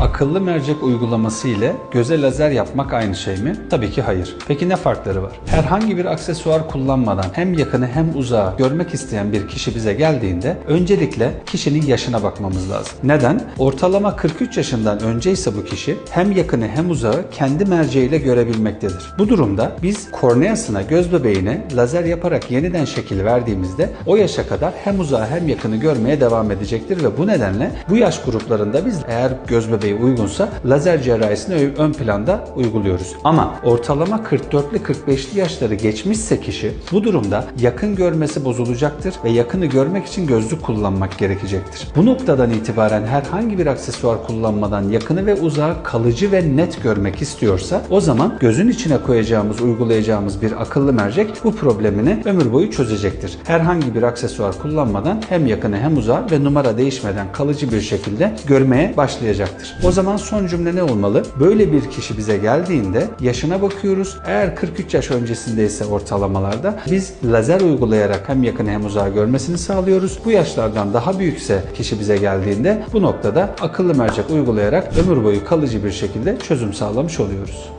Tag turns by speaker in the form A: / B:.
A: Akıllı mercek uygulaması ile göze lazer yapmak aynı şey mi? Tabii ki hayır. Peki ne farkları var? Herhangi bir aksesuar kullanmadan hem yakını hem uzağı görmek isteyen bir kişi bize geldiğinde öncelikle kişinin yaşına bakmamız lazım. Neden? Ortalama 43 yaşından önce ise bu kişi hem yakını hem uzağı kendi merceğiyle görebilmektedir. Bu durumda biz korneasına, göz bebeğine lazer yaparak yeniden şekil verdiğimizde o yaşa kadar hem uzağı hem yakını görmeye devam edecektir ve bu nedenle bu yaş gruplarında biz eğer göz bebeği uygunsa lazer cerrahisini ön planda uyguluyoruz. Ama ortalama 44'lü 45'li yaşları geçmişse kişi bu durumda yakın görmesi bozulacaktır ve yakını görmek için gözlük kullanmak gerekecektir. Bu noktadan itibaren herhangi bir aksesuar kullanmadan yakını ve uzağı kalıcı ve net görmek istiyorsa o zaman gözün içine koyacağımız, uygulayacağımız bir akıllı mercek bu problemini ömür boyu çözecektir. Herhangi bir aksesuar kullanmadan hem yakını hem uzağı ve numara değişmeden kalıcı bir şekilde görmeye başlayacaktır. O zaman son cümle ne olmalı? Böyle bir kişi bize geldiğinde yaşına bakıyoruz. Eğer 43 yaş öncesindeyse ortalamalarda biz lazer uygulayarak hem yakını hem uzağı görmesini sağlıyoruz. Bu yaşlardan daha büyükse kişi bize geldiğinde bu noktada akıllı mercek uygulayarak ömür boyu kalıcı bir şekilde çözüm sağlamış oluyoruz.